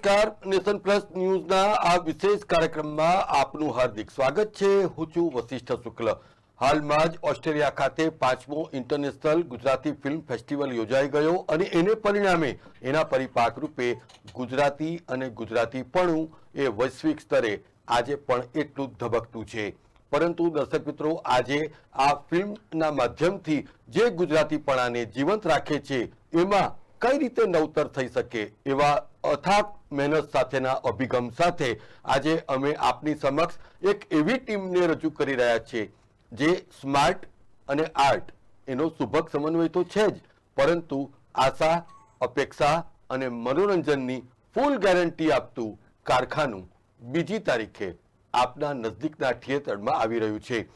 નમસ્કાર. Nation plus ન્યૂઝના આ વિશેષ કાર્યક્રમમાં આપનું હાર્દિક સ્વાગત છે. હું છું વશિષ્ઠ શુક્લ. હાલમાં જ ઓસ્ટ્રેલિયા ખાતે પાંચમો ઇન્ટરનેશનલ ગુજરાતી ફિલ્મ ફેસ્ટિવલ યોજાઈ ગયો અને એને પરિણામે એના પરિપાક રૂપે ગુજરાતી અને ગુજરાતીપણું એ વૈશ્વિક સ્તરે આજે પણ એટલું ધબકતું છે. પરંતુ દર્શક મિત્રો, આજે આ ફિલ્મના માધ્યમથી જે ગુજરાતીપણાને જીવંત રાખે છે, એમાં કઈ રીતે નવતર થઈ શકે એવા અથાક મહેનત સાથેના અભિગમ સાથે આજે અમે આપની સમક્ષ એક એવી ટીમને રજૂ કરી રહ્યા છીએ, જે સ્માર્ટ અને આર્ટ એનો સુભગ સમન્વય તો છે જ, પરંતુ આશા, અપેક્ષા અને મનોરંજનની ફૂલ ગેરંટી આપતું કારખાનું બીજી તારીખે આપના નજદીકના થિયેટરમાં આવી રહ્યું છે.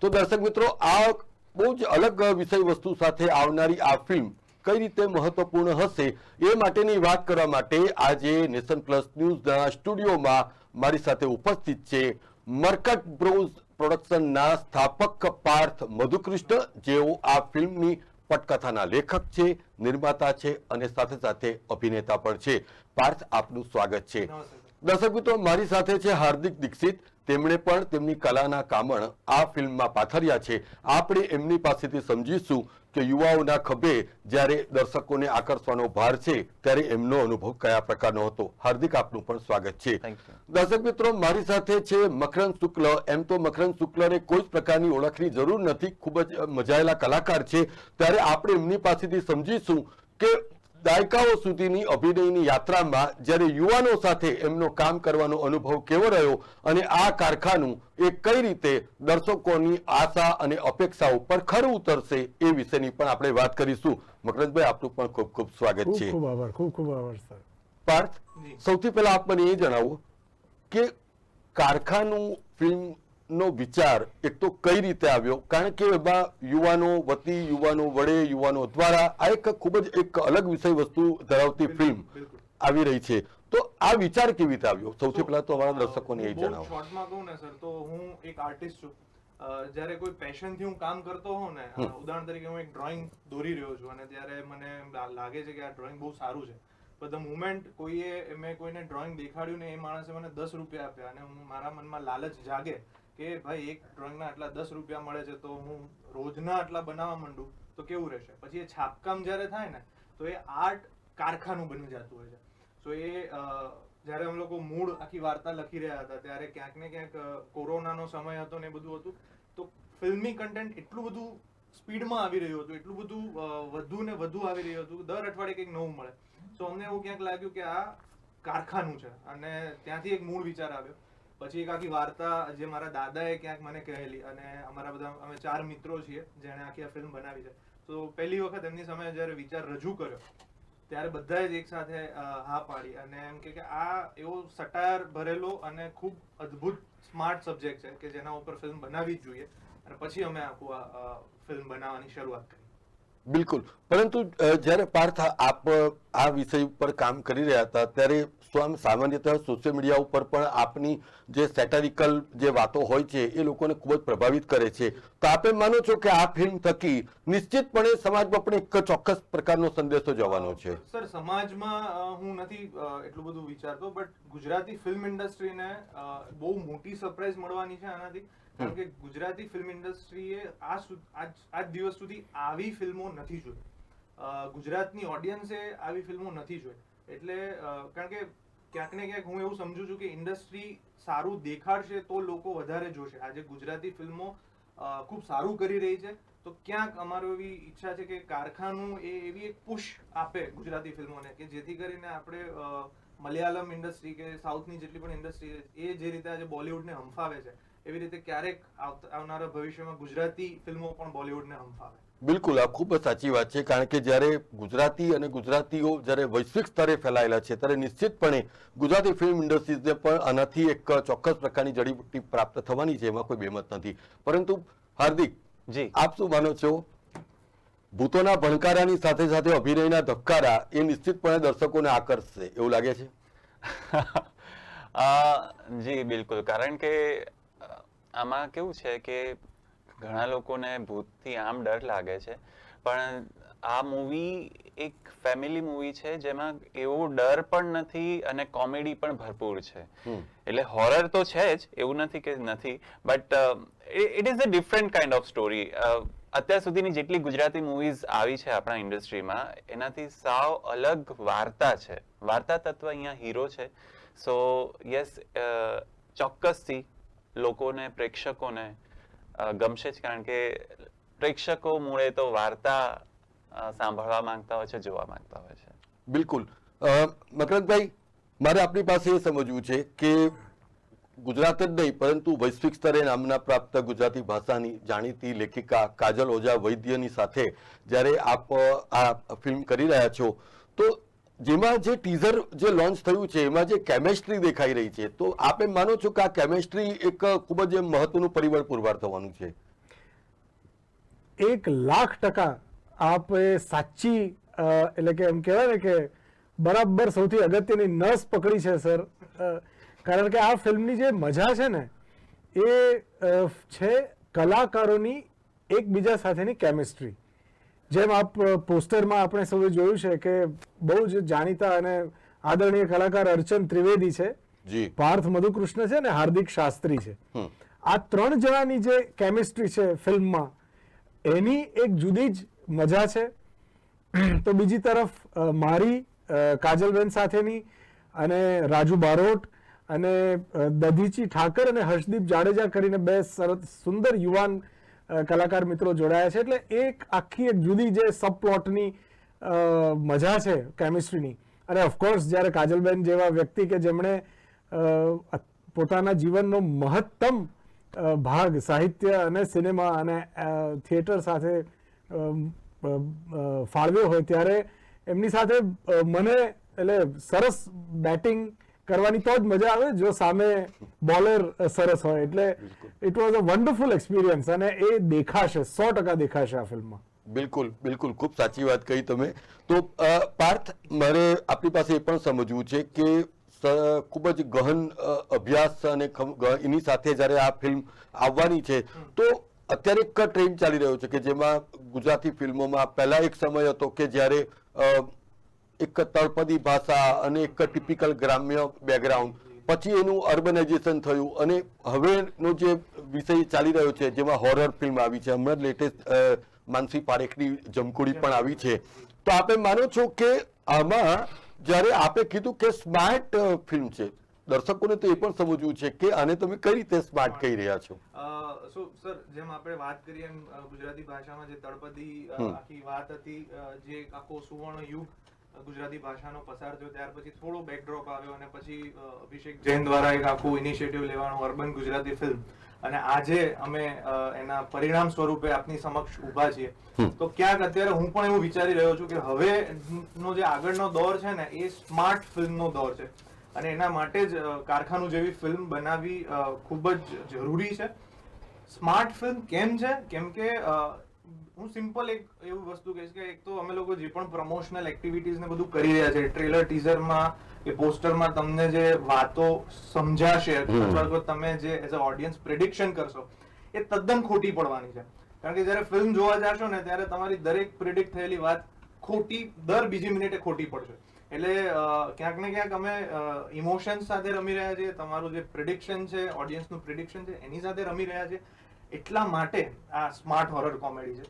તો દર્શક મિત્રો, આ બહુ જ અલગ વિષય વસ્તુ સાથે આવનારી આ ફિલ્મ કઈ રીતે મહત્વપૂર્ણ હશે એ માટેની વાત કરવા માટે આજે નેશન પ્લસ ન્યૂઝના સ્ટુડિયોમાં મારી સાથે ઉપસ્થિત છે મર્કટ બ્રોઝ પ્રોડક્શનના સ્થાપક પાર્થ મધુકૃષ્ણ. જેઓ આ ફિલ્મની પટકથાના લેખક છે નિર્માતા છે અને સાથે સાથે અભિનેતા પણ છે. પાર્થ આપનું સ્વાગત છે. દર્શક મિત્રો મારી સાથે છે હાર્દિક દીક્ષિત. તેમણે પણ તેમની કલાના કામણ આ ફિલ્મમાં પાથર્યા છે. આપણે એમની પાસેથી સમજીશું કે યુવાઓના ખભે જ્યારે દર્શકોને આકર્ષવાનો ભાર છે ત્યારે એમનો અનુભવ કયા પ્રકારનો હતો? હાર્દિક આપનું પણ સ્વાગત છે. દર્શક મિત્રો મારી સાથે છે મખરન શુક્લ. એમ તો મખરન શુક્લને કોઈ જ પ્રકારની ઓળખની જરૂર નથી. ખૂબ જ મજાયેલા કલાકાર છે. ત્યારે આપણે એમની પાસેથી સમજીશું કે દાયકાઓ સુધીની અભિનયની યાત્રામાં જ્યારે યુવાનો સાથે એમનો કામ કરવાનો અનુભવ કેવો રહ્યો અને આ કારખાનું એ કઈ રીતે દર્શકોની આશા અને અપેક્ષાઓ પર ખરું ઉતરશે એ વિશેની પણ આપણે વાત કરીશું. મકરંદભાઈ આપનું પણ ખૂબ ખૂબ સ્વાગત છે. ખૂબ આભાર ખૂબ ખૂબ આભાર સર. પાર્થ સૌથી પહેલા આપ મને એ જણાવો કે કારખાનું ફિલ્મનો વિચાર એક તો કઈ રીતે આવ્યો? કારણ કે એમાં યુવાનો વતી યુવાનો વડે યુવાનો દ્વારા આ એક ખૂબ જ એક અલગ વિષય વસ્તુ ધરાવતી ફિલ્મ આવી રહી છે. તો આ વિચાર કેવી રીતે આવ્યો? સૌથી પહેલા તો અમારા દર્શકોને એ જણાવો. શોર્ટમાં કહું ને સર તો હું એક આર્ટિસ્ટ છું. જ્યારે કોઈ પેશનથી હું કામ કરતો હોઉં ને ઉદાહરણ તરીકે હું એક ડ્રોઈંગ દોરી રહ્યો છું અને ત્યારે મને લાગે છે કે આ ડ્રોઈંગ બહુ સારું છે. પણ ધ મુમેન્ટ કોઈએ મેં કોઈને ડ્રોઈંગ દેખાડ્યું ને એ માણસે મને દસ રૂપિયા આપ્યા અને હું મારા મનમાં લાલચ જાગે કે ભાઈ એક ડ્રોઈંગના આટલા દસ રૂપિયા મળે છે તો હું રોજના આટલા બનાવવા માંડું, તો કેવું રહેશે? પછી એ છાપકામ જ્યારે થાય ને, તો એ આર્ટ કારખાનું બની જતું હોય છે. સો એ જ્યારે અમે લોકો મૂળ આખી વાર્તા લખી રહ્યા હતા, ત્યારે ક્યાંક ને ક્યાંક કોરોનાનો સમય હતો ને એ બધું હતું, તો ફિલ્મી કન્ટેન્ટ એટલું બધું સ્પીડમાં આવી રહ્યું હતું, એટલું બધું વધુ ને વધુ આવી રહ્યું હતું, દર અઠવાડિયે કંઈક નવું મળે. સો અમને એવું ક્યાંક લાગ્યું કે આ કારખાનું છે, અને ત્યાંથી એક મૂળ વિચાર આવ્યો. પછી એક આખી વાર્તા જે મારા દાદાએ ક્યાંક મને કહેલી અને અમારા બધા, અમે ચાર મિત્રો છીએ જેણે આખી આ ફિલ્મ બનાવી છે. તો પહેલી વખત એમની સામે જ્યારે વિચાર રજૂ કર્યો, ત્યારે બધાએ જ એક સાથે હા પાડી અને એમ કે આ એવો સટાયર ભરેલો અને ખૂબ અદ્ભુત સ્માર્ટ સબ્જેક્ટ છે કે જેના ઉપર ફિલ્મ બનાવવી જ જોઈએ અને પછી અમે આખું આ ફિલ્મ બનાવવાની શરૂઆત કરી. બિલકુલ. પરંતુ જ્યારે પાર્થ આપ, આ વિષય ઉપર કામ કરી રહ્યા હતા, ત્યારે સ્વયં સામાન્યતઃ સોશિયલ મીડિયા ઉપર પણ આપની જે સેટારિકલ જે વાતો હોય છે, એ લોકોને ખૂબ જ પ્રભાવિત કરે છે. તો આપે માનો છો કે આ ફિલ્મ થકી નિશ્ચિતપણે સમાજમાં પણ એક ચોક્કસ પ્રકારનો સંદેશો જવાનો છે? સર, સમાજમાં હું નથી એટલું બધું વિચારતો, બટ ગુજરાતી ફિલ્મ ઇન્ડસ્ટ્રીને બહુ મોટી સરપ્રાઈઝ મળવાની છે આનાથી. કારણ કે ગુજરાતી ફિલ્મ ઇન્ડસ્ટ્રીએ આ આજ દિવસ સુધી આવી ફિલ્મો નથી જોઈ. ગુજરાતની ઓડિયન્સે આવી ફિલ્મો નથી જોઈ. એટલે કારણ કે ક્યાંક ને ક્યાંક હું એવું સમજુ છું કે ઇન્ડસ્ટ્રી સારું દેખાડશે તો લોકો વધારે જોશે. આજે ગુજરાતી ફિલ્મો ખૂબ સારું કરી રહી છે. તો ક્યાંક અમારો એવી ઈચ્છા છે કે કારખાનું એ એવી એક પુશ આપે ગુજરાતી ફિલ્મોને કે જેથી કરીને આપણે મલયાલમ ઇન્ડસ્ટ્રી કે સાઉથની જેટલી પણ ઇન્ડસ્ટ્રી એ જે રીતે આજે બોલિવૂડને હંફાવે છે એવી રીતે ક્યારેક આવનારા ભવિષ્યમાં ગુજરાતી ફિલ્મો પણ બોલિવૂડને હંફાવે બિલકુલ આ ખૂબ જ સાચી વાત છે કારણ કે જ્યારે ગુજરાતી અને ગુજરાતીઓ જ્યારે વૈશ્વિક સ્તરે ફેલાયેલા છે ત્યારે નિશ્ચિતપણે ગુજરાતી ફિલ્મ ઇન્ડસ્ટ્રીઝને પણ આનાથી એક ચોક્કસ પ્રકારની જડીબુટ્ટી પ્રાપ્ત થવાની છે એમાં કોઈ બેમત નથી. પરંતુ હાર્દિક જી. આપ શું માનો છો? ભૂતોના ભણકારાની સાથે સાથે અભિનયના ધબકારા એ નિશ્ચિતપણે દર્શકોને આકર્ષશે એવું લાગે છે? અ, જી બિલકુલ. કારણ કે આમાં કેવું છે કે ઘણા લોકોને ભૂતથી આમ ડર લાગે છે પણ આ મૂવી એક ફેમિલી મૂવી છે જેમાં એવો ડર પણ નથી અને કોમેડી પણ ભરપૂર છે. એટલે હોરર તો છે જ એવું નથી કે નથી but it is a different kind of story અત્યાર સુધીની જેટલી ગુજરાતી મૂવીઝ આવી છે આપણા ઇન્ડસ્ટ્રીમાં એનાથી સાવ અલગ વાર્તા છે. વાર્તા તત્વ અહીંયા હીરો છે. સો યસ ચોક્કસથી લોકોને, પ્રેક્ષકોને ગમશે જ કારણ કે પ્રેક્ષકો મૂળે તો વાર્તા સાંભળવા માંગતા હોય છે, જોવા માંગતા હોય છે. બિલકુલ. મકરંદભાઈ, મારે આપણી પાસે એ સમજવું છે કે ગુજરાત જ નહીં, પરંતુ વૈશ્વિક સ્તરે નામના પ્રાપ્ત ગુજરાતી ભાષાની જાણીતી લેખિકા કાજલ ઓઝા વૈદ્યની સાથે જ્યારે આપ આ ફિલ્મ કરી રહ્યા છો, તો જેમાં જે ટીઝર જે લોન્ચ થયું છે, એમાં જે કેમેસ્ટ્રી દેખાઈ રહી છે, તો આપ માનો છો કે આ કેમેસ્ટ્રી એક ખૂબ જ મહત્વનું પરિબળ પુરવાર થવાનું છે? એક લાખ ટકા આપ સાચી એટલે કે એમ કહેવાય ને કે બરાબર સૌથી અગત્યની નસ પકડી છે, સર. કારણ કે આ ફિલ્મની જે મજા છે ને, એ છે કલાકારોની એકબીજા સાથેની કેમિસ્ટ્રી જેમ આપ પોસ્ટરમાં આપણે સૌએ જોયું છે કે બહુ જ જાણીતા અને આદરણીય કલાકાર અર્ચન ત્રિવેદી છે. જી. પાર્થ મધુકૃષ્ણ છે ને હાર્દિક શાસ્ત્રી છે. આ ત્રણ જણાની જે કેમિસ્ટ્રી છે ફિલ્મમાં એની એક જુદી જ મજા છે. તો બીજી તરફ મારી કાજલબેન સાથેની અને રાજુ બારોટ અને દધીચી ઠાકર અને હર્ષદીપ જાડેજા કરીને બે સરસ સુંદર યુવાન કલાકાર મિત્રો જોડાયા છે. એટલે એક આખી એક જુદી જે સબપ્લોટની મજા છે કેમિસ્ટ્રીની અને ઓફકોર્સ જ્યારે કાજલબેન જેવા વ્યક્તિ કે જેમણે પોતાના જીવનનો મહત્તમ ભાગ સાહિત્ય અને સિનેમા અને થિયેટર સાથે ફાળવ્યો હોય ત્યારે એમની સાથે મને, એટલે સરસ બેટિંગ કરવાની તો જ મજા આવે જો સામે બોલર સરસ હોય. એટલે it was a wonderful experience અને એ દેખાશે સો ટકા દેખાશે આ ફિલ્મમાં. બિલકુલ બિલકુલ. ખૂબ સાચી વાત કહી તમે. તો પાર્થ મારે આપણી પાસે એ પણ સમજવું છે કે ખૂબ જ ગહન અભ્યાસ અને એની સાથે જ્યારે આ ફિલ્મ આવવાની છે તો અત્યારે એક ટ્રેન્ડ ચાલી રહ્યો છે કે જેમાં ગુજરાતી ફિલ્મોમાં પહેલા એક સમય હતો કે જ્યારે એક તળપદી ભાષા અને એક ટિપિકલ ગ્રામ્ય બેકગ્રાઉન્ડ પછી એનું અર્બનાઇઝેશન થયું અને હવેનો જે વિષય ચાલી રહ્યો છે જેમાં હોરર ફિલ્મ આવી છે હમણાં લેટેસ્ટ માનસી પારેખની જમકુડી પણ આવી છે. તો આપે માનો છો કે આમાં જ્યારે આપે કીધું કે સ્માર્ટ ફિલ્મ છે દર્શકોને તો એ પણ સમજવું છે કે આને તમે કઈ રીતે સ્માર્ટ કહી રહ્યા છો? સો સર જેમ આપણે વાત કરીએ એમ ગુજરાતી ભાષામાં જે તળપદી આખી વાત હતી જે આખો સુવર્ણ યુગ ગુજરાતી ભાષાનો પસાર થયો ત્યાર પછી થોડો બેકડ્રોપ આવ્યો અને પછી અભિષેક જૈન દ્વારા એક આખું ઇનિશિયેટિવ લેવાનું અર્બન ગુજરાતી ફિલ્મ અને આજે અમે એના પરિણામ સ્વરૂપે આપની સમક્ષ ઊભા છીએ. તો ક્યાંક અત્યારે હું પણ એવું વિચારી રહ્યો છું કે હવે નો જે આગળનો દોર છે ને એ સ્માર્ટ ફિલ્મનો દોર છે. અને એના માટે જ કારખાનું જેવી ફિલ્મ બનાવવી ખૂબ જ જરૂરી છે. સ્માર્ટ ફિલ્મ કેમ છે? કેમ કે હું સિમ્પલ એક એવું વસ્તુ કહીશ કે એક તો અમે લોકો જે પણ પ્રમોશનલ એક્ટિવિટીઝ ને બધું કરી રહ્યા છે ટ્રેલર ટીઝરમાં કે પોસ્ટરમાં તમને જે વાતો સમજાશે અથવા તો તમે જે એઝ અ ઓડિયન્સ પ્રિડિક્શન કરશો એ તદ્દન ખોટી પડવાની છે. કારણ કે જ્યારે ફિલ્મ જોવા જાશો ને ત્યારે તમારી દરેક પ્રિડિક્ટ થયેલી વાત ખોટી દર બીજી મિનિટે ખોટી પડશે. એટલે ક્યાંક ને ક્યાંક અમે ઇમોશન્સ સાથે રમી રહ્યા છીએ તમારું જે પ્રિડિક્શન છે ઓડિયન્સનું પ્રિડિક્શન છે એની સાથે રમી રહ્યા છે એટલા માટે આ સ્માર્ટ હોરર કોમેડી છે.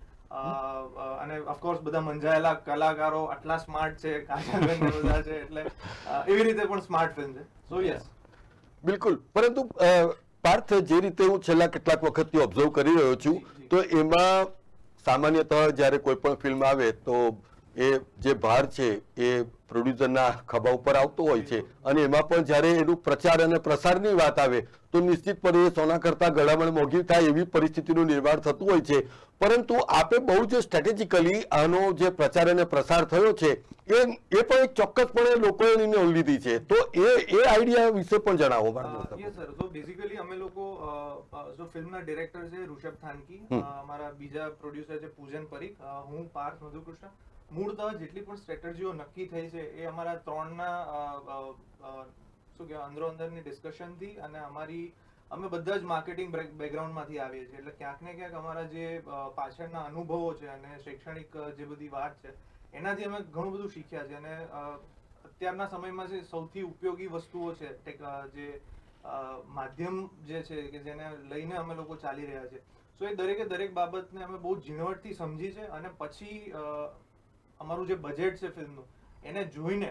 અને ઓફકોર્સ બધા મંજાયેલા કલાકારો આટલા સ્માર્ટ છે બધા છે એટલે એવી રીતે પણ સ્માર્ટ ફિલ્મ છે. સો યસ બિલકુલ. પરંતુ પાર્થ જે રીતે હું છેલ્લા કેટલાક વખતથી ઓબ્ઝર્વ કરી રહ્યો છું. તો એમાં સામાન્યતઃ જ્યારે કોઈ પણ ફિલ્મ આવે તો એ જે ભાર છે એ પ્રોડ્યુસરના ખભા ઉપર આવતો હોય છે. અને એમાં પણ જ્યારે એનું પ્રચાર અને પ્રસારની વાત આવે તો નિશ્ચિતપણે એ સોના કરતા ગળામણ મોંઘી થાય એવી પરિસ્થિતિનું નિર્માણ થતું હોય છે. પરંતુ આપે બહુ જ સ્ટ્રેટેજિકલી આનો જે પ્રચાર અને પ્રસાર થયો છે એ એ પણ એક ચોક્કસપણે લોકોએ એની લીધી છે. તો એ એ આઈડિયા વિશે પણ જણાવો સર તો બેઝિકલી અમે લોકો જો ફિલ્મના ડિરેક્ટર છે ઋષભ થાનકી અમારા બીજા પ્રોડ્યુસર છે પૂજન પરીખ હું પાર્થ મધુકૃષ્ણ મૂળતઃ જેટલી પણ સ્ટ્રેટેજીઓ નક્કી થઈ છે, એ અમારા ત્રણના શું કહેવાય અંદરો અંદરની ડિસ્કશનથી અને અમારી, અમે બધા જ માર્કેટિંગ બેકગ્રાઉન્ડમાંથી આવીએ છીએ. એટલે ક્યાંક ને ક્યાંક અમારા જે પાછળના અનુભવો છે અને શૈક્ષણિક જે બધી વાત છે, એનાથી અમે ઘણું બધું શીખ્યા છે અને અત્યારના સમયમાં જે સૌથી ઉપયોગી વસ્તુઓ છે જે માધ્યમ જે છે કે જેને લઈને અમે લોકો ચાલી રહ્યા છે સો એ દરેકે દરેક બાબતને અમે બહુ ઝીણવટથી સમજી છે અને પછી અમારું જે બજેટ છે ફિલ્મનું, એને જોઈને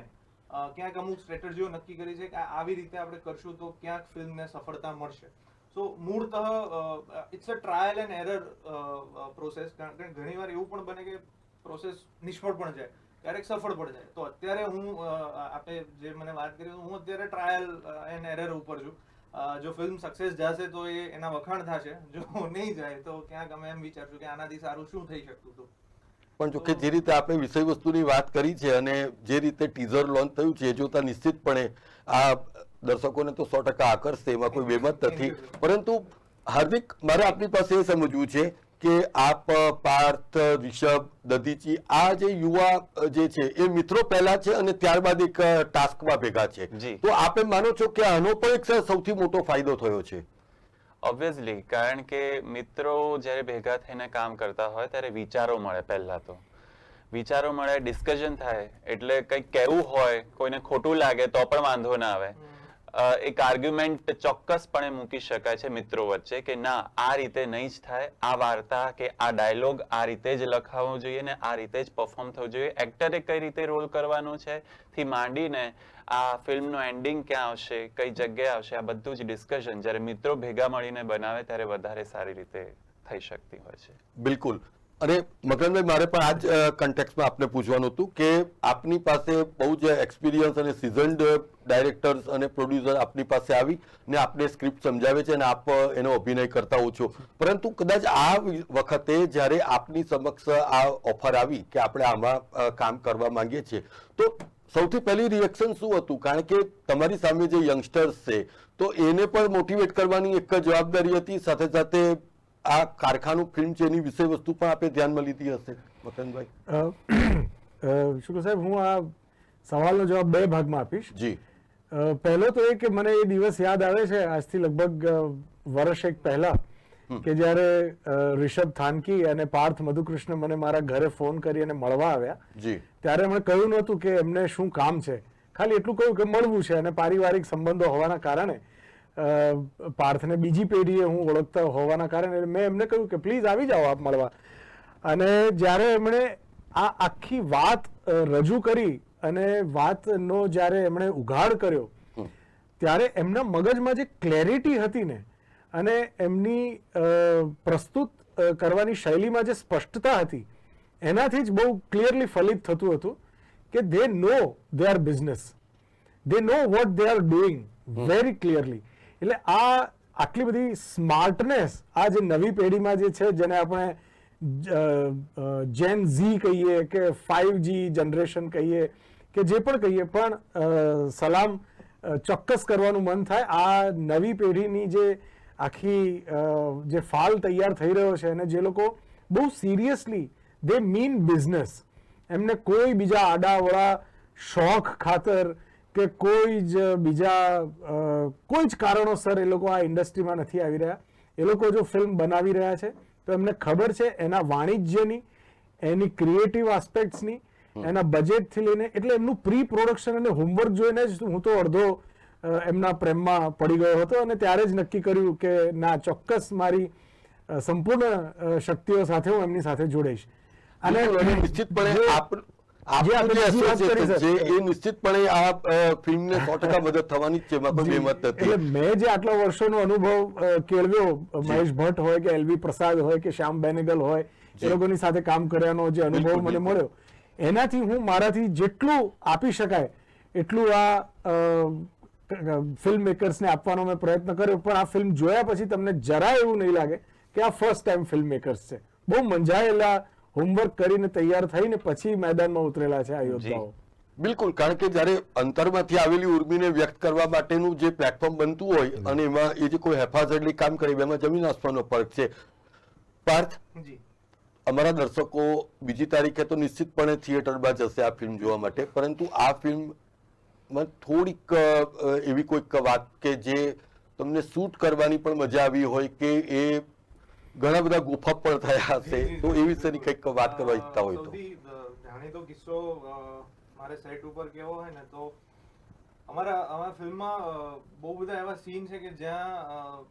ક્યાંક અમુક સ્ટ્રેટર્જીઓ નક્કી કરી છે કે આવી રીતે આપણે કરશું તો ક્યાંક ફિલ્મને સફળતા મળશે. So મૂળતઃ it's a trial and error process કારણ કે ઘણીવાર એવું પણ બને કે પ્રોસેસ નિષ્ફળ પણ જાય. ક્યારેક સફળ પણ જાય. તો અત્યારે હું આપણે જે મને વાત કરી, હું અત્યારે ટ્રાયલ એન્ડ એરર ઉપર છું. જો ફિલ્મ સક્સેસ જશે તો એ એના વખાણ થશે. જો નહીં જાય તો ક્યાંક અમે એમ વિચારશું કે આનાથી સારું શું થઈ શકતું હતું. પણ જોકે જે રીતે આપણે વિષય વસ્તુની વાત કરી છે અને જે રીતે ટીઝર લોન્ચ થયું છે એ જોતા નિશ્ચિતપણે આ દર્શકોને તો સો ટકા આકર્ષશે એમાં કોઈ બેમત નથી. પરંતુ હાર્દિક મારે આપની પાસે એ સમજવું છે કે આપ પાર્થ રિષભ દધીચી આ જે યુવા જે છે એ મિત્રો પહેલા છે અને ત્યારબાદ એક ટાસ્કમાં ભેગા છે. તો આપે માનો છો કે આનો પણ એક સૌથી મોટો ફાયદો થયો છે? ઓબ્વિયસલી કારણ કે મિત્રો જ્યારે ભેગા થઈને કામ કરતા હોય, ત્યારે વિચારો મળે પહેલા તો. વિચારો મળે ડિસ્કશન થાય, એટલે કંઈક કહેવું હોય, કોઈને ખોટું લાગે, તો પણ વાંધો ના આવે. એક આર્ગ્યુમેન્ટ ચોક્કસપણે મૂકી શકાય છે મિત્રો વચ્ચે કે ના, આ રીતે નહીં જ થાય. આ વાર્તા કે આ ડાયલોગ આ રીતે જ લખાવવો જોઈએ ને આ રીતે જ પરફોર્મ થવું જોઈએ. એક્ટરે કઈ રીતે રોલ કરવાનો છે? થી માંડીને આ ફિલ્મનો એન્ડિંગ ક્યાં આવશે, કઈ જગ્યાએ આવશે, આ બધું જ ડિસ્કશન જ્યારે મિત્રો ભેગા મળીને બનાવે ત્યારે વધારે સારી રીતે થઈ શકતી હોય છે. બિલકુલ. અને મગનભાઈ, મારે પણ આ જ કન્ટેક્સમાં આપને પૂછવાનું હતું કે આપની પાસે બહુ જ એક્સપિરિયન્સ અને સિઝન્ડ ડાયરેક્ટર્સ અને પ્રોડ્યુસર આપની પાસે આવી ને આપને સ્ક્રિપ્ટ સમજાવે છે અને આપ એનો અભિનય કરતા હો છો. પરંતુ કદાચ આ વખતે જ્યારે આપની સમક્ષ આ ઓફર આવી કે આપણે આમાં કામ કરવા માંગીએ છીએ, તો સૌથી પહેલી રિએક્શન શું હતું? કારણ કે તમારી સામે જે યંગસ્ટર્સ છે તો એને પણ મોટિવેટ કરવાની એક જ જવાબદારી હતી. સાથે સાથે આ કારખાનું ફિલ્મ છે એની વિષય વસ્તુ પણ આપે ધ્યાનમાં લીધી હશે. મકનભાઈ અ, સાહેબ હું આ સવાલનો જવાબ બે ભાગમાં આપીશ. જી. પહેલો તો એ કે મને એ દિવસ યાદ આવે છે આજથી લગભગ વર્ષ એક પહેલા. કે જ્યારે રિષભ થાનકી અને પાર્થ મધુકૃષ્ણ મને મારા ઘરે ફોન કરી અને મળવા આવ્યા જી. ત્યારે એમણે કહ્યું નહોતું કે એમને શું કામ છે. ખાલી એટલું કહ્યું કે મળવું છે અને પારિવારિક સંબંધો હોવાના કારણે પાર્થને બીજી પેઢીએ હું ઓળખતા હોવાના કારણે મેં એમને કહ્યું કે પ્લીઝ આવી જાઓ આપ મળવા. અને જ્યારે એમણે આ આખી વાત રજૂ કરી અને વાતનો જ્યારે એમણે ઉઘાડ કર્યો ત્યારે એમના મગજમાં જે ક્લેરિટી હતી ને અને એમની પ્રસ્તુત કરવાની શૈલીમાં જે સ્પષ્ટતા હતી એનાથી જ બહુ ક્લિયરલી ફલિત થતું હતું કે they know they are business they know what they are doing very clearly એટલે આ આટલી બધી સ્માર્ટનેસ આ જે નવી પેઢીમાં જે છે જેને આપણે જેન ઝી કહીએ કે ફાઈવ જી જનરેશન કહીએ કે જે પણ કહીએ પણ સલામ ચોક્કસ કરવાનું મન થાય આ નવી પેઢીની જે આખી જે ફાલ તૈયાર થઈ રહ્યો છે અને જે લોકો બહુ સિરિયસલી દે મીન બિઝનેસ એમને કોઈ બીજા આડાવડા શોખ ખાતર કે કોઈ જ બીજા કોઈ જ કારણોસર એ લોકો આ ઇન્ડસ્ટ્રીમાં નથી આવી રહ્યા. એ લોકો જો ફિલ્મ બનાવી રહ્યા છે તો એમને ખબર છે એના વાણિજ્યની એની ક્રિએટિવ આસ્પેક્ટ્સની એના બજેટથી લઈને એટલે એમનું પ્રી પ્રોડક્શન અને હોમવર્ક જોઈને જ હું તો અડધો એમના પ્રેમમાં પડી ગયો હતો અને ત્યારે જ નક્કી કર્યું કે ના ચોક્કસ મારી સંપૂર્ણ શક્તિઓ સાથે હું એમની સાથે જોડાઈશ. અને નિશ્ચિતપણે આ ફિલ્મને સો ટકા મદદ થવાની છે એટલે મેં જે આટલા વર્ષોનો અનુભવ કેળવ્યો મહેશ ભટ્ટ હોય કે એલવી પ્રસાદ હોય કે શ્યામ બેનેગલ હોય એ લોકોની સાથે કામ કર્યાનો જે અનુભવ મને મળ્યો. એનાથી હું મારાથી જેટલું આપી શકાય એટલું આ ફિલ્મ મેકર્સને આપવાનો મેં પ્રયત્ન કર્યો પણ આ ફિલ્મ જોયા પછી તમને જરા એવું નહીં લાગે કે આ ફર્સ્ટ ટાઈમ ફિલ્મ મેકર્સ છે. બહુ મંજાયેલા હોમવર્ક કરીને તૈયાર થઈને પછી મેદાનમાં ઉતરેલા છે આ યોદ્ધાઓ. બિલકુલ કારણ કે જ્યારે અંતરમાંથી આવેલી ઉર્મીને વ્યક્ત કરવા માટેનું જે પ્લેટફોર્મ બનતું હોય અને એમાં એ જે કોઈ હેફાઝતલી કામ કરે એમાં જમીન આસમાનનો ફરક છે. પાર્થ અમારા દર્શકો બીજી તારીખે તો નિશ્ચિતપણે થિયેટરમાં જશે આ ફિલ્મ જોવા માટે પરંતુ આ ફિલ્મમાં થોડીક એવી કોઈક વાત કે જે તમને શૂટ કરવાની પણ મજા આવી હોય કે એ ઘણા બધા ગુફા પણ થયા હશે તો એ વિશેની કંઈક વાત કરવા ઈચ્છતા હોય તો. જાણીતો કિસ્સો મારે સેટ ઉપર કેવો હોય ને તો અમારા અમારા ફિલ્મમાં બહુ બધા એવા સીન છે કે જ્યાં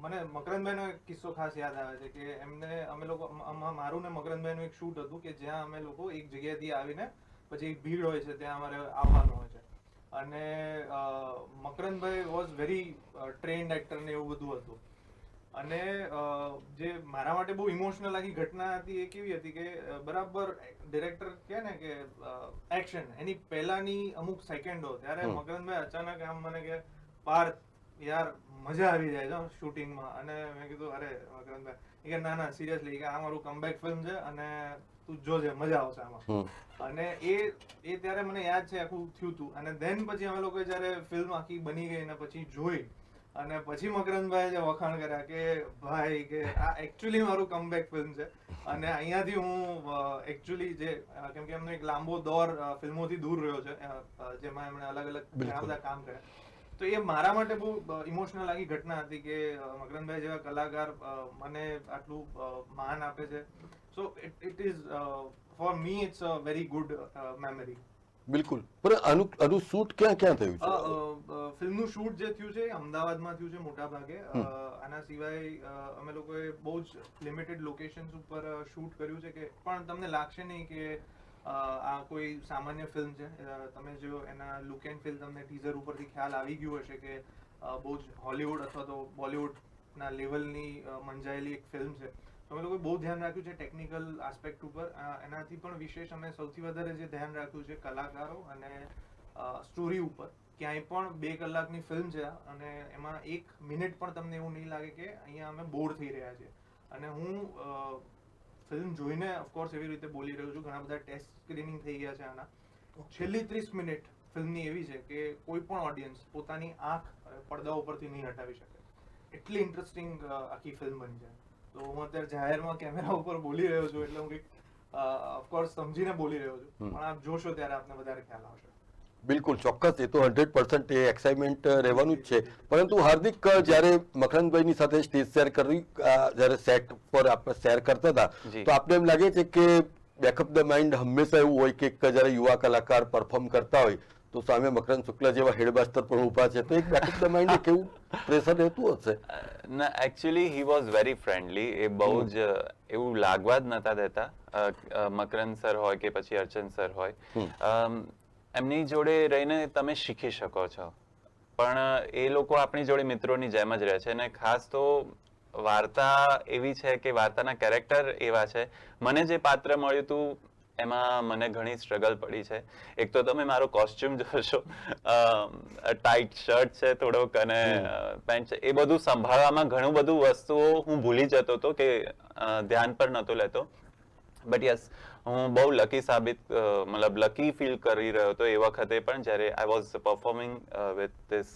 મને મકરંદભાઈનો એક કિસ્સો ખાસ યાદ આવે છે કે એમને અમે લોકો મારું ને મકરંદભાઈનું એક શૂટ હતું કે જ્યાં અમે લોકો એક જગ્યાએથી આવીને પછી એક ભીડ હોય છે ત્યાં અમારે આવવાનું હોય છે. અને મકરંદભાઈ વોઝ વેરી ટ્રેન્ડ એક્ટર ને એવું બધું હતું. અને જે મારા માટે બહુ ઇમોશનલ આખી ઘટના હતી એ કેવી હતી કે બરાબર ડિરેક્ટર કહે ને કે એક્શન એની પહેલાની અમુક સેકન્ડો ત્યારે મકરંદભાઈ અચાનક આમ મને કે પાર્થ યાર મજા આવી જાય છે શૂટિંગમાં અને મેં કીધું અરે મકરંદભાઈ. કે ના ના સિરિયસલી કે આ મારું કમબેક ફિલ્મ છે અને તું જોજે મજા આવશે આમાં. અને એ એ ત્યારે મને યાદ છે આખું થયું હતું અને ધેન પછી અમે લોકો જ્યારે ફિલ્મ આખી બની ગઈ અને પછી જોઈ અને પછી મકરંદભાઈ જે વખાણ કર્યા કે ભાઈ કે આ એકચ્યુઅલી મારું કમબેક ફિલ્મ છે. અને અહીંયાથી હું એકચ્યુઅલી જે કેમ કે એમનો એક લાંબો દોર ફિલ્મોથી દૂર રહ્યો છે જેમાં એમણે અલગ અલગ ઘણા બધા કામ કર્યા. તો એ મારા માટે બહુ ઇમોશનલ આખી ઘટના હતી કે મકરંદભાઈ જેવા કલાકાર મને આટલું માન આપે છે. So it it is for me it's a very good memory બિલકુલ. પણ આનું આનું શૂટ ક્યાં ક્યાં થયું છે? ફિલ્મનું શૂટ જે થયું છે અમદાવાદમાં થયું છે મોટા ભાગે. આના સિવાય અમે લોકોએ બહુ જ લિમિટેડ લોકેશન્સ ઉપર શૂટ કર્યું છે કે પણ તમને લાગશે નહીં કે આ કોઈ સામાન્ય ફિલ્મ છે. તમે જો એના લુક એન્ડ ફિલ્મ તમને ટીઝર ઉપરથી ખ્યાલ આવી ગયું હશે કે બહુ જ હોલિવૂડ અથવા તો બોલિવૂડના લેવલની મંજાયેલી એક ફિલ્મ છે. અમે લોકોએ બહુ ધ્યાન રાખ્યું છે ટેકનિકલ આસ્પેક્ટ ઉપર. એનાથી પણ વિશેષ અમે સૌથી વધારે જે ધ્યાન રાખ્યું છે કલાકારો અને સ્ટોરી ઉપર. ક્યાંય પણ બે કલાકની ફિલ્મ છે અને એમાં એક મિનિટ પણ તમને એવું નહીં લાગે કે અહીંયા અમે બોર થઈ રહ્યા છીએ. અને હું ફિલ્મ જોઈને ઓફકોર્સ એવી રીતે બોલી રહ્યો છું. ઘણા બધા ટેસ્ટ સ્ક્રીનિંગ થઈ ગયા છે આના. છેલ્લી ત્રીસ મિનિટ ફિલ્મની એવી છે કે કોઈ પણ ઓડિયન્સ પોતાની આંખ પડદા ઉપરથી નહીં હટાવી શકે. એટલી ઇન્ટરેસ્ટિંગ આખી ફિલ્મ બની જાય. તો હું અત્યારે જાહેરમાં કેમેરા ઉપર બોલી રહ્યો છું એટલે હું કંઈક ઓફકોર્સ સમજીને બોલી રહ્યો છું. પણ આપ જોશો ત્યારે આપને વધારે ખ્યાલ આવશે. બિલકુલ ચોક્કસ એ તો હંડ્રેડ પર્સન્ટ એ એક્સાઇટમેન્ટ રહેવાનું જ છે. પરંતુ હાર્દિક જ્યારે મકરંદભાઈની સાથે સ્ટેજ શેર કરી જ્યારે સેટ પર આપણે શેર કરતા હતા તો આપણે એમ લાગે છે કે બેકઅપ ધ માઇન્ડ હંમેશા એવું હોય કે જ્યારે યુવા કલાકાર પરફોર્મ કરતા હોય તો સામે મકરંદ શુક્લા જેવા હેડમાસ્ટર પણ ઊભા છે. તો એક ધ માઇન્ડ કેવું પ્રેશર રહેતું હશે ના actually he was very friendly એ બહુ જ એવું લાગવા જ નતા દેતા. મકરંદ સર હોય કે પછી અર્ચન સર હોય. એમની જોડે રહીને તમે શીખી શકો છો. પણ એ લોકો આપણી જોડે મિત્રોની જેમ જ રહે છે. અને ખાસ તો વાર્તા એવી છે કે વાર્તાના કેરેક્ટર એવા છે. મને જે પાત્ર મળ્યું હતું એમાં મને ઘણી સ્ટ્રગલ પડી છે. એક તો તમે મારો કોસ્ચ્યુમ જોશો ટાઈટ શર્ટ છે થોડોક અને પેન્ટ છે. એ બધું સંભાળવામાં ઘણું બધું વસ્તુઓ હું ભૂલી જતો હતો કે ધ્યાન પર નહોતો લેતો. બટ યસ હું બહુ લકી સાબિત મતલબ લકી ફીલ કરી રહ્યો હતો એ વખતે પણ જ્યારે I was performing with this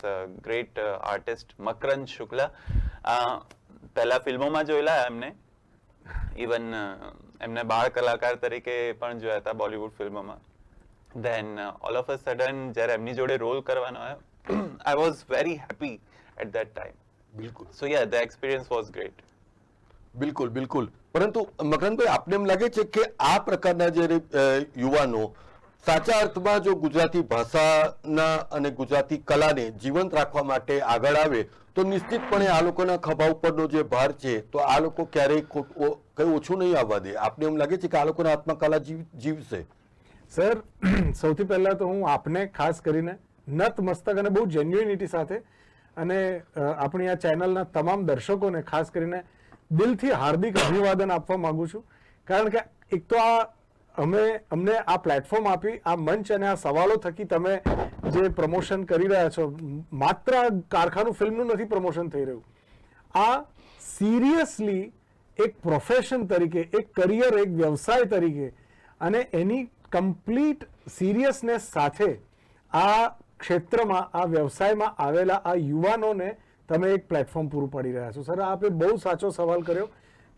great artist Makarand Shukla. પહેલા ફિલ્મોમાં જોયેલા એમને. ઇવન એમને બાળ કલાકાર તરીકે પણ જોયા હતા બોલિવૂડ ફિલ્મોમાં. Then all of a sudden જ્યારે એમની જોડે રોલ કરવાનો આવ્યો I was very happy at that time બિલકુલ. So yeah the experience was great બિલકુલ બિલકુલ. પરંતુ મકરંદભાઈ આપને એમ લાગે છે કે આ પ્રકારના જે યુવાનો સાચા અર્થમાં જો ગુજરાતી ભાષાના અને ગુજરાતી કલાને જીવંત રાખવા માટે આગળ આવે, તો નિશ્ચિતપણે આ લોકોના ખભા ઉપરનો જે ભાર છે, તો આ લોકો ક્યારેય કંઈ ઓછું નહીં આવવા દે. આપને એમ લાગે છે કે આ લોકોના આત્મકલા કલા જીવ, જીવશે? સર, સૌથી પહેલા તો હું આપને ખાસ કરીને નત મસ્તક અને બહુ જેન્યુનિટી સાથે અને આપણી આ ચેનલના તમામ દર્શકોને ખાસ કરીને દિલથી હાર્દિક અભિવાદન આપવા માંગુ છું. કારણ કે એક તો આ અમે અમને આ પ્લેટફોર્મ આપી, આ મંચ અને આ સવાલો થકી તમે જે પ્રમોશન કરી રહ્યા છો, માત્ર કારખાનું ફિલ્મનું નથી પ્રમોશન થઈ રહ્યું. આ સિરિયસલી એક પ્રોફેશન તરીકે, એક કરિયર એક વ્યવસાય તરીકે અને એની કમ્પ્લીટ સિરિયસનેસ સાથે આ ક્ષેત્રમાં, આ વ્યવસાયમાં આવેલા આ યુવાનોને તમે એક પ્લેટફોર્મ પૂરું પાડી રહ્યા છો. સર, આપે બહુ સાચો સવાલ કર્યો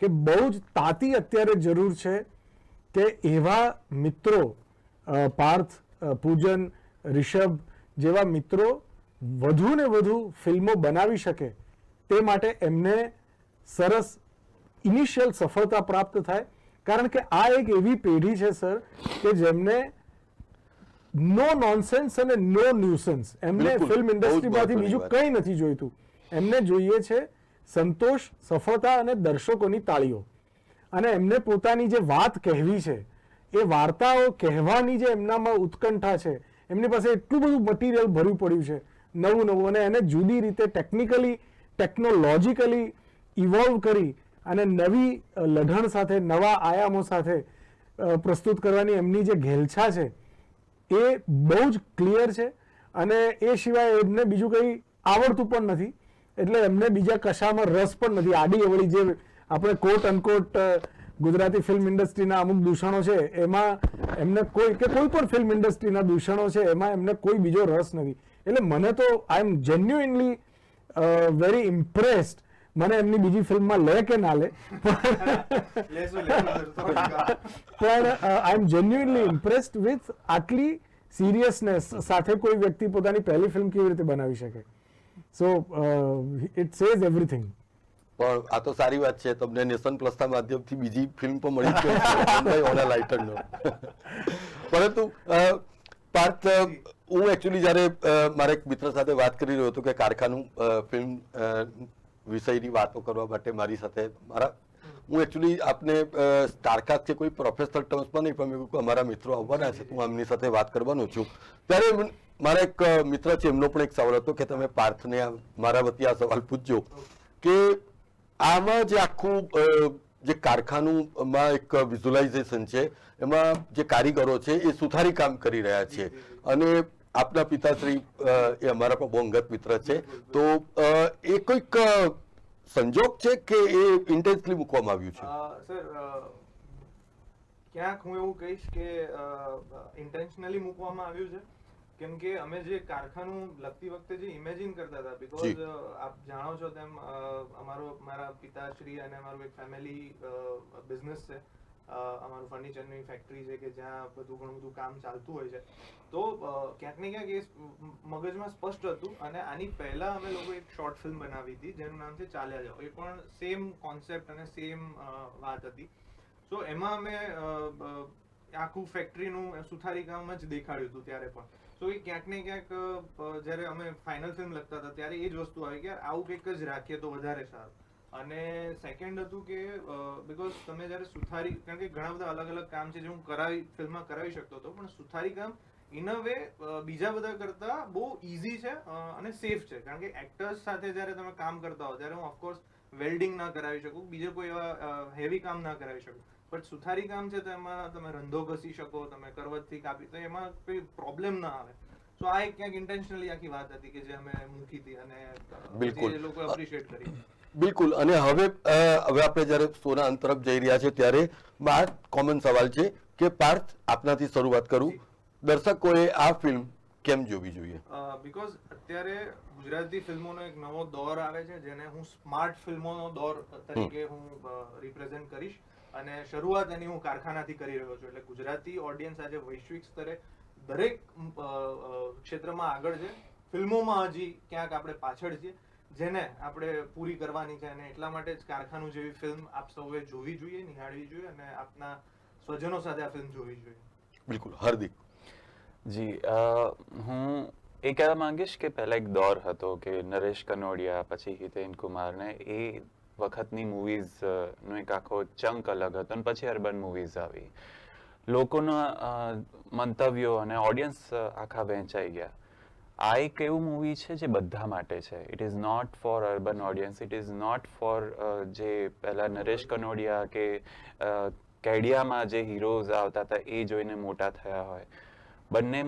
કે બહુ જ તાતી અત્યારે જરૂર છે કે એવા મિત્રો પાર્થ પૂજન રિષભ જેવા મિત્રો વધુ ને વધુ ફિલ્મો બનાવી શકે તે માટે એમને સરસ ઇનિશિયલ સફળતા પ્રાપ્ત થાય. કારણ કે આ એક એવી પેઢી છે સર કે જેમને નો નોનસેન્સ અને નો ન્યુસન્સ એમને ફિલ્મ ઇન્ડસ્ટ્રીમાંથી બીજું કંઈ નથી જોઈતું. એમને જોઈએ છે સંતોષ સફળતા અને દર્શકોની તાળીઓ. અને એમને પોતાની જે વાત કહેવી છે, એ વાર્તાઓ કહેવાની જે એમનામાં ઉત્કંઠા છે, એમની પાસે એટલું બધું મટીરિયલ ભર્યું પડ્યું છે, નવું નવું, અને એને જુદી રીતે ટેકનિકલી ટેકનોલોજીકલી ઇવોલ્વ કરી અને નવી લઢણ સાથે, નવા આયામો સાથે પ્રસ્તુત કરવાની એમની જે ઘેલછા છે, એ બહુ જ ક્લિયર છે, અને એ સિવાય એમને બીજું કંઈ આવડતું પણ નથી, એટલે એમને બીજા કશામાં રસ પણ નથી. આડી અવળી જે આપણે કોટ અનકોટ ગુજરાતી ફિલ્મ ઇન્ડસ્ટ્રીના અમુક દૂષણો છે એમાં એમને કોઈ કે કોઈ પણ ફિલ્મ ઇન્ડસ્ટ્રીના દૂષણો છે એમાં એમને કોઈ બીજો રસ નથી. એટલે મને તો I am genuinely very impressed મને એમની બીજી ફિલ્મમાં લે કે ના લે. પણ I am genuinely impressed with આટલી સિરિયસનેસ સાથે કોઈ વ્યક્તિ પોતાની પહેલી ફિલ્મ કેવી રીતે બનાવી શકે. સો ઇટ સેઝ એવરીથિંગ પણ આ તો સારી વાત છે, તમને નેશન પ્લસના માધ્યમથી બીજી ફિલ્મ પણ મળી છે ઓના લાઇટરનો. પરંતુ પાર્થ હું એકચ્યુઅલી જ્યારે મારા એક મિત્ર સાથે વાત કરી રહ્યો હતો કે કારખાનું ફિલ્મ વિષયની વાતો કરવા માટે મારી સાથે, મારા, હું એકચ્યુઅલી આપને સ્ટારકાસ્ટ કે કોઈ પ્રોફેશનલ ટર્મ્સમાં નહીં, પણ મેં અમારા મિત્રો આવવાના છે હું એમની સાથે વાત કરવાનો છું. ત્યારે મારા એક મિત્ર છે, એમનો પણ એક સવાલ હતો કે તમે પાર્થને મારા વતી આ સવાલ પૂછજો કે આમાં જે આખું જે કારખાનુંમાં એક વિઝ્યુલાઇઝેશન છે, એમાં જે કારીગરો છે, એ સુથારી કામ કરી રહ્યા છે. અને આપના પિતાશ્રી એ અમારા પણ બહુ અંગત મિત્ર છે. તો એ કોઈક સંજોગ છે કે એ ઇન્ટેન્સલી મૂકવામાં આવ્યું છે? ક્યાંક હું એવું કહીશ કે ઇન્ટેન્શનલી મૂકવામાં આવ્યું છે. કેમ કે અમે જે કારખાનું લગતી વખતે જે ઇમેજિન કરતા હતા બીકોઝ આપ જાણો છો તેમ અમારો મારા પિતાશ્રી અને અમારું એક ફેમિલી બિઝનેસ છે. અમારું ફર્નિચરની ફેક્ટરી છે કે જ્યાં બધું ઘણું બધું કામ ચાલતું હોય છે. તો ક્યાંક ને ક્યાંક એ મગજમાં સ્પષ્ટ હતું અને આની પહેલા અમે લોકો એક શોર્ટ ફિલ્મ બનાવી હતી જેનું નામ છે ચાલ્યા જાઓ. એ પણ સેમ કોન્સેપ્ટ અને સેમ વાત હતી. સો એમાં અમે આખું ફેક્ટરીનું સુથારી કામ જ દેખાડ્યું હતું ત્યારે પણ. તો એ ક્યાંક ને ક્યાંક જ્યારે અમે ફાઇનલ ફિલ્મ લખતા હતા, ત્યારે એ જ વસ્તુ આવી કે આવું કંઈક જ રાખીએ તો વધારે સારું. અને સેકન્ડ હતું કે બિકોઝ તમે જ્યારે સુથારી, કારણ કે ઘણા બધા અલગ અલગ કામ છે જે હું કરાવી ફિલ્મમાં કરાવી શકતો હતો, પણ સુથારી કામ ઇન અ વે બીજા બધા કરતા બહુ ઇઝી છે અને સેફ છે. કારણ કે એક્ટર્સ સાથે જ્યારે તમે કામ કરતા હો, ત્યારે હું ઓફકોર્સ વેલ્ડિંગ ના કરાવી શકું, બીજે કોઈ એવા હેવી કામ ના કરાવી શકું. બટ સુથારી કામ છે તો એમાં તમે રંધો ઘસી શકો તમે કરવતથી કાપી તો એમાં કોઈ પ્રોબ્લેમ ના આવે. તો આ એક ક્યાંક ઇન્ટેન્શનલી આખી વાત હતી કે જે અમે મૂકી હતી અને બિલકુલ. લોકો એપ્રિશિએટ કરી. બિલકુલ. અને હવે હવે આપણે જ્યારે સોના અંત તરફ જઈ રહ્યા છે ત્યારે માર કોમન સવાલ છે કે પાર્થ આપનાથી શરૂઆત કરું. દર્શકોએ આ ફિલ્મ કેમ જોવી જોઈએ? બીકોઝ અત્યારે ગુજરાતી ફિલ્મોનો એક નવો દોર આવે છે જેને હું સ્માર્ટ ફિલ્મોનો દોર તરીકે હું રિપ્રેઝેન્ટ કરીશ. અને શરૂઆત એની હું કારખાનાથી કરી રહ્યો છું. એટલે ગુજરાતી ઓડિયન્સ આજે વૈશ્વિક સ્તરે દરેક ક્ષેત્રમાં આગળ છે. ફિલ્મોમાં હજી ક્યાંક આપણે પાછળ છીએ. જેને આપણે પૂરી કરવાની છે અને એટલા માટે જ કારખાનું જેવી ફિલ્મ આપ સૌએ જોવી જોઈએ, નિહાળવી જોઈએ અને આપના સ્વજનો સાથે આ ફિલ્મ જોવી જોઈએ. બિલકુલ. હાર્દિક. જી હું એ કહેવા માંગીશ કે પહેલા એક દોર હતો કે નરેશ કનોડિયા, પછી હિતેન કુમારને એ વખતની મૂવીઝ નો એક આખો ચંક અલગ હતો અને પછી અર્બન મૂવીઝ આવી. લોકોના મંતવ્યો અને ઓડિયન્સ આખા વહેંચાઈ ગયા. આ એક એવું મૂવી છે જે બધા માટે છે. It is not for urban audience it is not for જે પહેલા નરેશ કનોડિયા કે કેડિયામાં જે હીરોઝ આવતા હતા એ જોઈને મોટા થયા હોય. બંને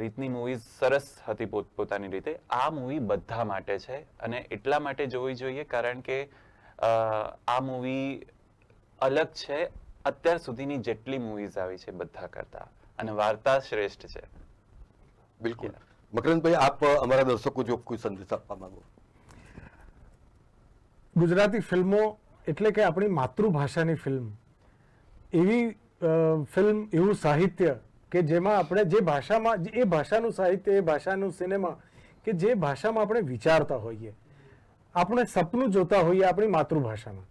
રીતની મૂવીઝ સરસ હતી પોતપોતાની રીતે. આ મૂવી બધા માટે છે અને એટલા માટે જોવી જોઈએ કારણ કે આ મૂવી અલગ છે. અત્યાર સુધીની જેટલી મૂવીઝ આવી છે બધા કરતા. અને વાર્તા શ્રેષ્ઠ છે. બિલકુલ. મકરંદભાઈ આપ અમારા દર્શકો જો કોઈ સંદેશ આપવા માંગો. ગુજરાતી ફિલ્મો એટલે કે આપણી માતૃભાષાની ફિલ્મ. એવી ફિલ્મ એવું સાહિત્ય કે જેમાં આપણે જે ભાષામાં એ ભાષાનું સાહિત્ય, એ ભાષાનું સિનેમા, કે જે ભાષામાં આપણે વિચારતા હોઈએ, આપણે સપનું જોતા હોઈએ આપણી માતૃભાષામાં,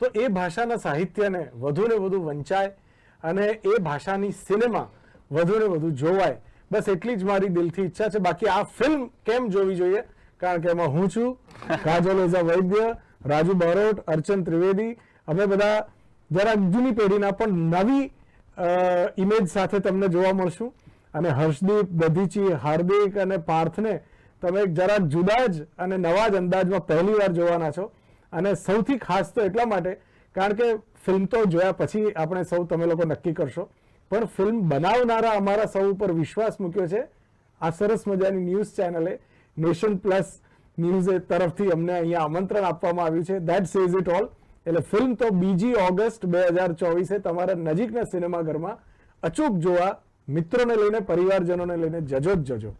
તો એ ભાષાના સાહિત્યને વધુ ને વધુ વંચાય અને એ ભાષાની સિનેમા વધુ ને વધુ જોવાય. બસ એટલી જ મારી દિલથી ઈચ્છા છે. બાકી આ ફિલ્મ કેમ જોવી જોઈએ? કારણ કે એમાં હું છું, કાજલ ઓઝા વૈદ્ય, રાજુ બારોટ, અર્ચન ત્રિવેદી. અમે બધા જરા જૂની પેઢીના પણ નવી ઇમેજ સાથે તમને જોવા મળશું. અને હર્ષદીપ દધીચી હાર્દિક અને પાર્થને તમે જરાક જુદા જ અને નવા જ અંદાજમાં પહેલી વાર જોવાના છો. અને સૌથી ખાસ તો એટલા માટે, કારણ કે ફિલ્મ તો જોયા પછી આપણે સૌ તમે લોકો નક્કી કરશો. પણ ફિલ્મ બનાવનારા અમારા સૌ ઉપર વિશ્વાસ મૂક્યો છે. આ સરસ મજાની ન્યૂઝ ચેનલે નેશન પ્લસ ન્યૂઝ તરફથી અમને અહીંયા આમંત્રણ આપવામાં આવ્યું છે. દેટ સેઝ ઇટ ઓલ એટલે ફિલ્મ તો બીજી ઓગસ્ટ બે હજાર ચોવીસે તમારા નજીકના સિનેમાઘરમાં અચૂક જોવા મિત્રોને લઈને, પરિવારજનોને લઈને જજો જ જજો.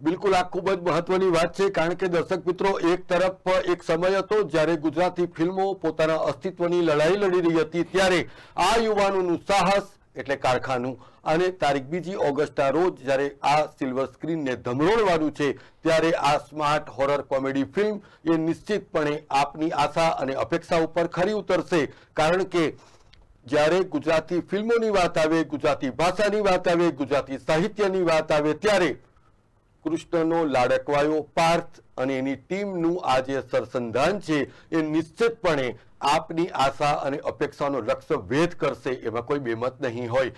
બિલકુલ, આ ખૂબ જ મહત્વની વાત છે, કારણ કે દર્શક મિત્રો, એક તરફ એક સમય હતો જ્યારે ગુજરાતી ફિલ્મો પોતાના અસ્તિત્વની લડાઈ લડી રહી હતી, ત્યારે આ યુવાનોનું સાહસ એટલે કારખાનું. અને તારીખ બીજી ઓગસ્ટના રોજ જ્યારે આ સિલ્વર સ્ક્રીનને ધમરોળવાનું છે, ત્યારે આ સ્માર્ટ હોરર કોમેડી ફિલ્મ એ નિશ્ચિતપણે આપની આશા અને અપેક્ષા ઉપર ખરી ઉતરશે. કારણ કે જ્યારે ગુજરાતી ફિલ્મોની વાત આવે, ગુજરાતી ભાષાની વાત આવે, ગુજરાતી સાહિત્યની વાત આવે, ત્યારે કૃષ્ણનો લાડકવાયો પાર્થ અને એની ટીમનું આ જે સરસંધાન છે એ નિશ્ચિતપણે આપની આશા અને અપેક્ષાનો લક્ષ્ય વેધ કરશે એમાં કોઈ બેમત નહીં હોય.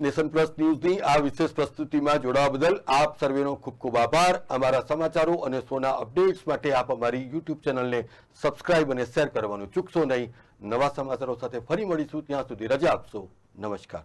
નેશન પ્લસ ન્યૂઝની આ વિશેષ પ્રસ્તુતિમાં જોડાવા બદલ આપ સર્વેનો ખૂબ ખૂબ આભાર. અમારા સમાચારો અને શોના અપડેટ્સ માટે આપ અમારી યુટ્યુબ ચેનલને સબસ્ક્રાઇબ અને શેર કરવાનું ચૂકશો નહીં. નવા સમાચારો સાથે ફરી મળીશું. ત્યાં સુધી રજા આપશો. નમસ્કાર.